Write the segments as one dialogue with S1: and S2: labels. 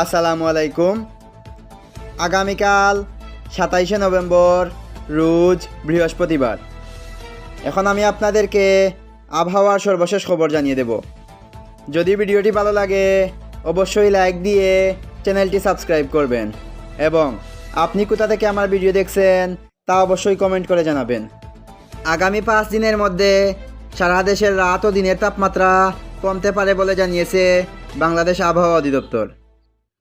S1: আসসালামু আলাইকুম। আগামীকাল সাতাইশে নভেম্বর, রোজ বৃহস্পতিবার। এখন আমি আপনাদেরকে আবহাওয়ার সর্বশেষ খবর জানিয়ে দেব। যদি ভিডিওটি ভালো লাগে, অবশ্যই লাইক দিয়ে চ্যানেলটি সাবস্ক্রাইব করবেন এবং আপনি কোথা থেকে আমার ভিডিও দেখছেন, তা অবশ্যই কমেন্ট করে জানাবেন। আগামী পাঁচ দিনের মধ্যে সারা দেশের রাত ও দিনের তাপমাত্রা কমতে পারে বলে জানিয়েছে বাংলাদেশ আবহাওয়া অধিদপ্তর।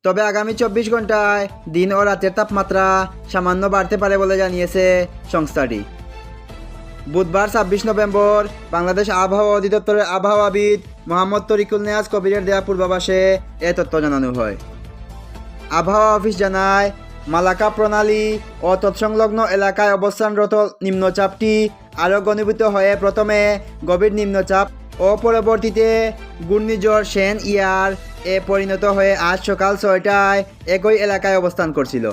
S1: তবে আগামী চব্বিশ ঘন্টায় দিন ও রাতের তাপমাত্রা সামান্য বাড়তে পারে বলে জানিয়েছে সংস্থাটি। বুধবার ছাব্বিশ নভেম্বর বাংলাদেশ আবহাওয়া অধিদপ্তরের আবহাওয়াবিদ মোহাম্মদ তরিকুল নেয়াজ কবিরের দেয়া পূর্বাভাসে এ তথ্য জানানো হয়। আবহাওয়া অফিস জানায়, মালাকা প্রণালী ও তৎসংলগ্ন এলাকায় অবস্থানরত নিম্নচাপটি আরও ঘনীভূত হয়ে প্রথমে গভীর নিম্নচাপ ও পরবর্তীতে ঘূর্ণিঝড় সেন ইয়ার এ পরিণত হয়ে আজ সকাল ছয়টায় একই এলাকায় অবস্থান করছিল।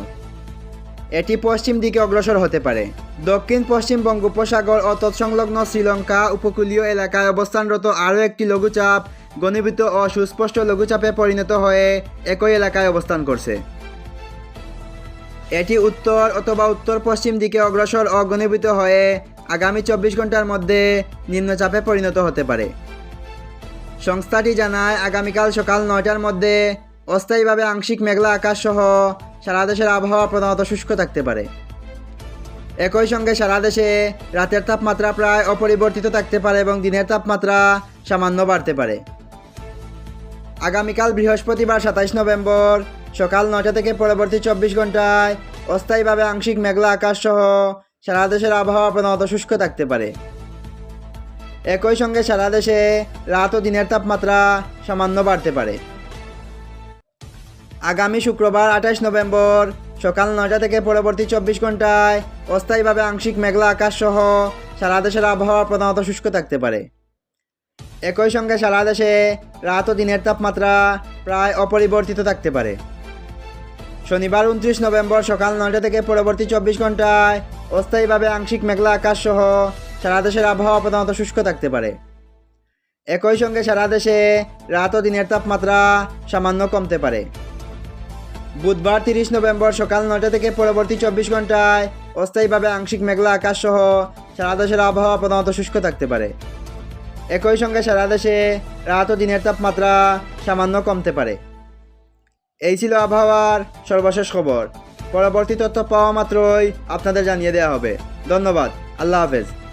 S1: এটি পশ্চিম দিকে অগ্রসর হতে পারে। দক্ষিণ পশ্চিম বঙ্গোপসাগর ও তৎসংলগ্ন শ্রীলঙ্কা উপকূলীয় এলাকায় অবস্থানরত আরও একটি লঘুচাপ ঘনীভূত ও সুস্পষ্ট লঘুচাপে পরিণত হয়ে একই এলাকায় অবস্থান করছে। এটি উত্তর অথবা উত্তর পশ্চিম দিকে অগ্রসর ও হয়ে আগামী চব্বিশ ঘণ্টার মধ্যে নিম্নচাপে পরিণত হতে পারে। সংস্থাটি জানায়, আগামীকাল সকাল নয়টার মধ্যে অস্থায়ীভাবে আংশিক মেঘলা আকাশ সহ সারা দেশের আবহাওয়া প্রধানত শুষ্ক থাকতে পারে। একই সঙ্গে সারা দেশে রাতের তাপমাত্রা প্রায় অপরিবর্তিত থাকতে পারে এবং দিনের তাপমাত্রা সামান্য বাড়তে পারে। আগামীকাল বৃহস্পতিবার সাতাইশ নভেম্বর সকাল নটা থেকে পরবর্তী চব্বিশ ঘন্টায় অস্থায়ীভাবে আংশিক মেঘলা আকাশ সহ সারা দেশের আবহাওয়া প্রধানত শুষ্ক থাকতে পারে। একই সঙ্গে সারা দেশে রাত ও দিনের তাপমাত্রা সামান্য বাড়তে পারে। আগামী শুক্রবার আঠাশ নভেম্বর সকাল নয়টা থেকে পরবর্তী চব্বিশ ঘন্টায় অস্থায়ীভাবে আংশিক মেঘলা আকাশ সহ সারা দেশের আবহাওয়া প্রধানত শুষ্ক থাকতে পারে। একই সঙ্গে সারা দেশে রাত ও দিনের তাপমাত্রা প্রায় অপরিবর্তিত থাকতে পারে। শনিবার উনত্রিশ নভেম্বর সকাল নয়টা থেকে পরবর্তী চব্বিশ ঘন্টায় অস্থায়ীভাবে আংশিক মেঘলা আকাশ সহ সারা দেশের আবহাওয়া প্রধানত শুষ্ক থাকতে পারে। একই সঙ্গে সারা দেশে রাত ও দিনের তাপমাত্রা সামান্য কমতে পারে। বুধবার তিরিশ নভেম্বর সকাল নয়টা থেকে পরবর্তী চব্বিশ ঘন্টায় অস্থায়ীভাবে আংশিক মেঘলা আকাশ সহ সারা দেশের আবহাওয়া প্রধানত শুষ্ক থাকতে পারে। একই সঙ্গে সারা দেশে রাত ও দিনের তাপমাত্রা সামান্য কমতে পারে। এই ছিল আবহাওয়ার সর্বশেষ খবর। পরবর্তী তথ্য পাওয়া মাত্রই আপনাদের জানিয়ে দেওয়া হবে। ধন্যবাদ। আল্লাহ হাফেজ।